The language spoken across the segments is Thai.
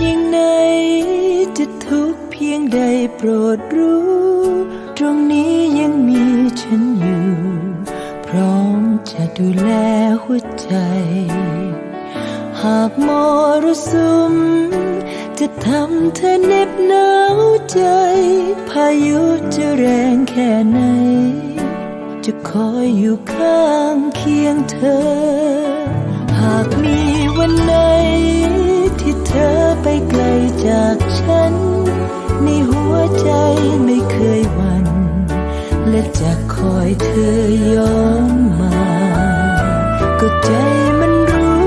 เพียงไหนจะทุกข์เพียงใดโปรดรู้ ตรงนี้ยังมีฉันอยู่ พร้อมจะดูแลหัวใจ หากมรสุม จะทำเธอเหน็บหนาวใจ พายุจะแรงแค่ไหน จะคอยอยู่ข้างเคียงเธอ หากมี ไปไกลจากฉัน ในหัวใจไม่เคยหวั่นและจะคอยเธอย้อนมา ก็ใจมันรู้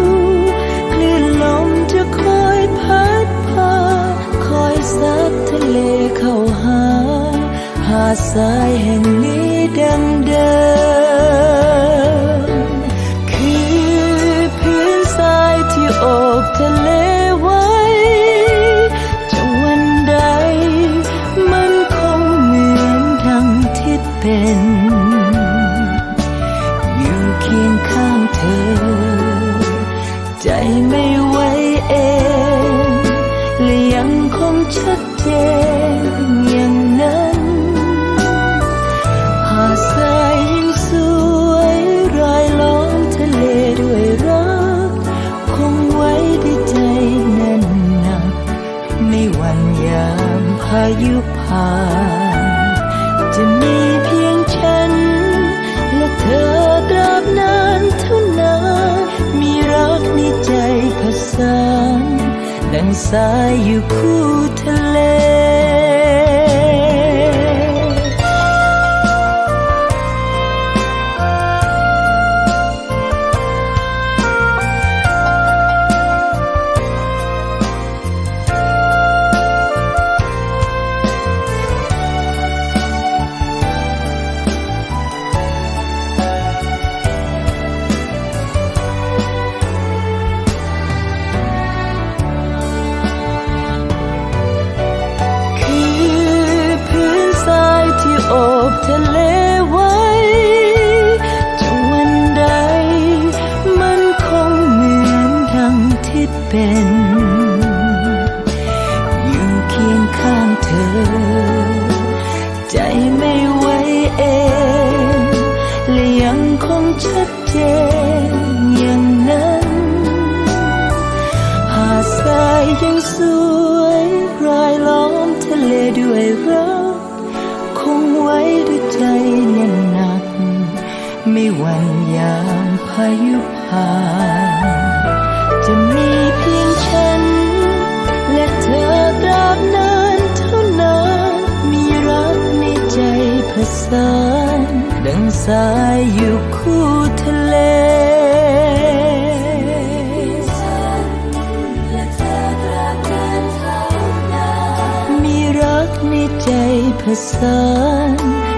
คลื่นลมจะคอยพัดพา คอยซัดทะเลเข้าหา หาดทรายแห่งนี้ดังเดิม งคงชัดเจนอย่างนั้นหาดทรายยิ่งสวยรายล้อมทะเลด้วยรัก คงไว้ด้วยใจแน่นหนักไม่หวั่นยามพายุผ่านจะมี ดังส ชัดเจนอย่างนั้น หาดทรายยังสวยรายล้อมทะเลด้วยรักคงไว้ด้วยใจแน่นหนัก ไม่หวั่นยามพายุผ่านจะมีเพียงฉัน และเธอตราบนานเท่านานมีรักในใจผสาน ดังสายอยู่คู่ทะเลมีรักในใจผสานดังสายอยู่คู่